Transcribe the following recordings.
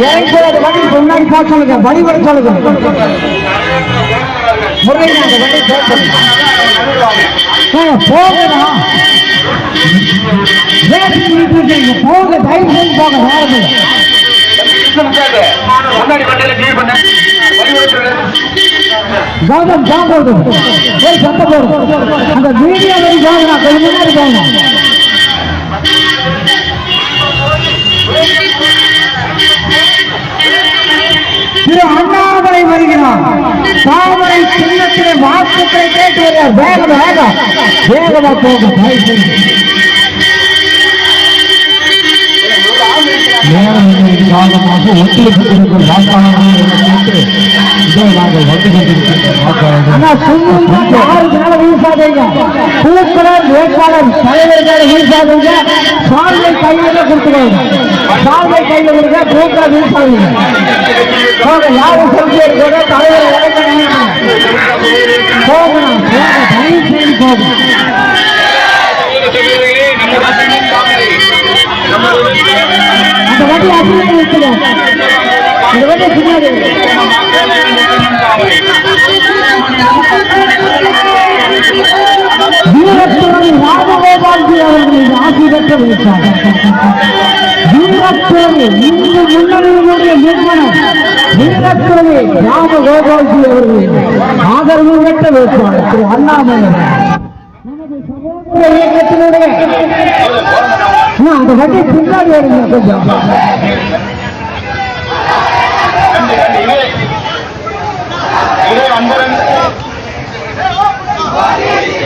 இறங்கி போய் வண்டி முன்னாடி போக சொல்லுங்க வழி வர சொல்லுங்க முருகையா அந்த வண்டி போக சொல்லுங்க ஏங்க, தயவு செய்து போங்க கௌதம் அந்த வீடியோ வரை போகணும் கொஞ்சம் முன்னாடி போகணும் திரு அண்ணாமலை வருகிறார் தாமரை சின்னத்திலே வாக்குகளை கேட்டு வருகிறார் வேகம் வேகம் வேகமா போகும் தயவு செய்து. நேரம் இல்லை காரணமாக ஒத்துழைப்பு கொடுக்கும் வாக்காளர்கள் கேட்டு இதோ நாங்கள் வந்து கொண்டிருக்கிறோம் வாக்காளர்கள் ஆறு மேல வேட்பாளர் தலைவர்கள் வீசாதீங்க சால்வை கையில கொடுத்துக்கோங்க சால்வை கையில கொடுங்க பூக்கலர் வீசாதீங்க யாரும் சொல்லி இருக்கிற தலைவர் போங்க ஆட்சி பெற்ற வேட்பாளர் வீரத்துறை முன்னணியினுடைய நிறுவனம் வீரத்துறை ராமகோபால்ஜி அவர்களின் ஆதரவு பெற்ற வேட்பாளர் திரு அண்ணாமலை நமது சகோதர இயக்கத்தினுடைய அந்த வண்டி பின்னாடி வருங்க கொஞ்சம்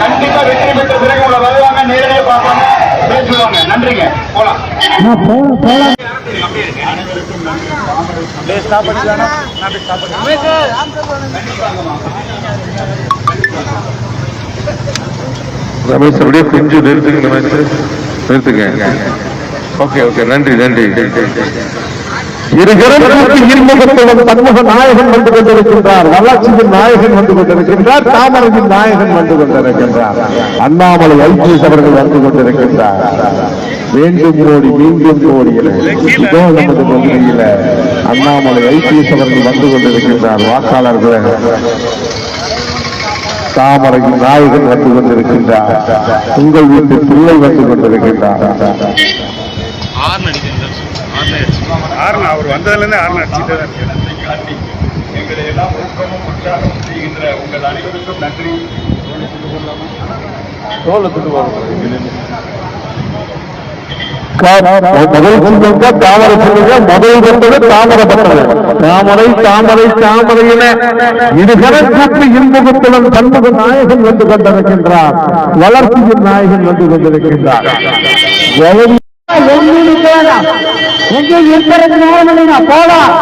கண்டிப்பா வெற்றி பெற்ற பிறகு உங்களை வருவாங்க நேரடியா பார்ப்பாங்க. பேசுவாங்க நன்றிங்க. போலாம். அண்ணா, போலாம் போலாம். ரமேஷ் அப்படியே கொஞ்சம் நிறுத்துங்க ரமேஷ். நிறுத்துங்க. ஓகே ஓகே நன்றி நன்றி. இருமுகத்துடன் நாயகன் வந்து கொண்டிருக்கின்றார். வளர்ச்சியின் நாயகன் வந்து கொண்டிருக்கின்றார். தாமரையின் நாயகன் வந்து கொண்டிருக்கின்றார். அண்ணாமலை ஐபிஎஸ் அவர்கள் வந்து கொண்டிருக்கின்றார். மீண்டும் என இதோ நமது பகுதியில அண்ணாமலை ஐபிஎஸ் அவர்கள் வந்து கொண்டிருக்கின்றார். வாக்காளர்களை தாமரையின் நாயகன் வந்து கொண்டிருக்கின்றார். உங்கள் வீட்டு பிள்ளை வந்து கொண்டிருக்கின்றார். ஆறுனா அவர் வந்ததுலேருந்து ஆறுனா அடிச்சுட்டே தான் இருக்கு எங்களை எல்லாம் ஊக்கமும் உற்சாகம் செய்கின்ற உங்கள் அனைவருக்கும் நன்றி முதல் சொல்லுங்க தாமரை சொல்லுங்க முதல் பெற்றது தாமரப்பட்டது தாமரை தாமரை இன்முகத்துடன் பன்முக நாயகன் வந்து கொண்டிருக்கின்றார். வளர்ச்சியின் நாயகன் வந்து கொண்டிருக்கின்றார். எங்கேயும் எங்கே போலாம் இருக்கிறது நேரம் போலாம்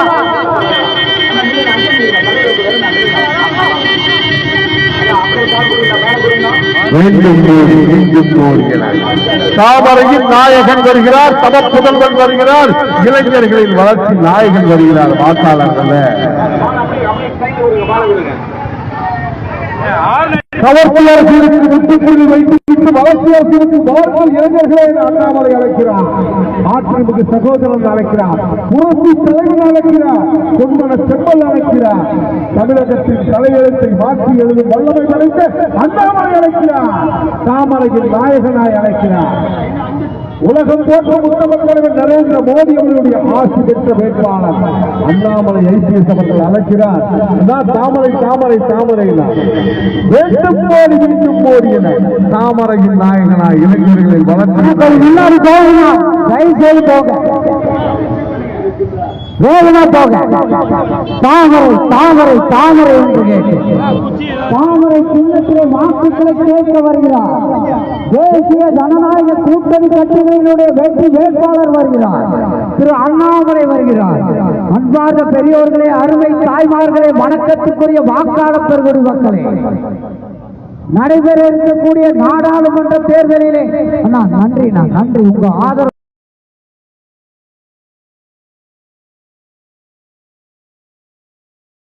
தாமரையின் நாயகன் வருகிறார் சம புதல்வன் வருகிறார் இளைஞர்களின் வளர்ச்சி நாயகன் வருகிறார் வாக்காளர்கள். கவர்ச்சி அரசியலுக்கு வைத்து வளர்ச்சியை வளர்ச்சி அரசியலுக்கு கவர்ச்சி இளைஞர்களை அண்ணாமலை அழைக்கிறார். அதிமுக சகோதரன் அழைக்கிறார். புரட்சி தலைவர் அழைக்கிறார். பொன்மன செம்மல் அழைக்கிறார். தமிழகத்தின் தலையெழுத்தை மாற்றி எழுதும் வல்லமை அழைத்த அண்ணாமலை அழைக்கிறார். தாமரையின் நாயகனாய் அழைக்கிறார். உலகம் போன்ற உத்தம தலைவர் நரேந்திர மோடி அவர்களுடைய ஆசி பெற்ற வேட்பாளர். அண்ணாமலை ஐபிஎஸ் அவர்கள் அழைக்கிறார். நான் தாமரை தாமரை தாமரை வேண்டும் போடி மீண்டும் போடி என தாமரையின் நாயகனா இளைஞர்களின் வளர்த்து முன்னாடி போகுங்க தயவு செய்து போக. வேகமா போக. தாமரை தாமரை தாமரை என்று கேட்டு. தாமரைக்கு சின்னத்திலே வாக்குகளை கேட்க வருகிறார். தேசிய ஜனநாயக கூட்டணி கட்சிகளினுடைய வெற்றி வேட்பாளர் வருகிறார். திரு அண்ணாமலை வருகிறார். அன்பார்ந்த பெரியோர்களே அருமை தாய்மார்களே வணக்கத்துக்குரிய வாக்காளர் பெருகுடி மக்களே. நடைபெற இருக்கக்கூடிய நாடாளுமன்ற தேர்தலிலே அண்ணா நன்றி நான் நன்றி. உங்க ஆதரவு